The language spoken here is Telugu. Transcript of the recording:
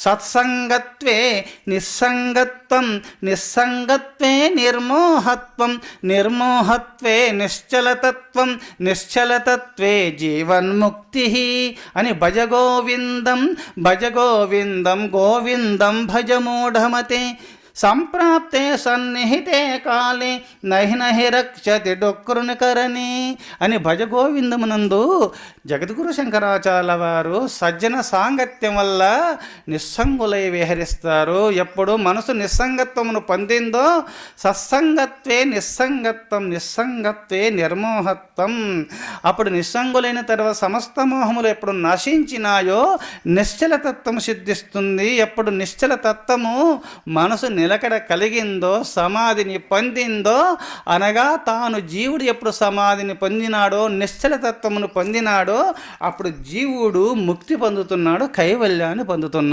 సత్సంగత్వే నిస్సంగత్వం నిస్సంగత్వే నిర్మోహత్వం నిర్మోహత్వే నిశ్చలతత్వం నిశ్చలతత్వే జీవన్ముక్తి అని భజగోవిందం భజగోవిందం గోవిందం భజమూఢమతే. సంప్రాప్తే సన్నిహితే కాలే నహి నహి రక్షతి డొక్కరునికరని అని భజగోవిందమునందు జగద్గురు శంకరాచార్య వారు సజ్జన సాంగత్యం వల్ల నిస్సంగులై విహరిస్తారు. ఎప్పుడు మనసు నిస్సంగత్వమును పొందిందో సత్సంగత్వే నిస్సంగత్వం నిస్సంగత్వే నిర్మోహత్వం. అప్పుడు నిస్సంగులైన తర్వాత సమస్త మోహములు ఎప్పుడు నశించినాయో నిశ్చలతత్వం సిద్ధిస్తుంది. ఎప్పుడు నిశ్చలతత్వము మనసు నిలకడ కలిగిందో సమాధిని పొందిందో అనగా తాను జీవుడు ఎప్పుడు సమాధిని పొందినాడో నిశ్చలతత్వమును పొందినాడో అప్పుడు జీవుడు ముక్తి పొందుతున్నాడు కైవల్యాన్ని పొందుతున్నాడు.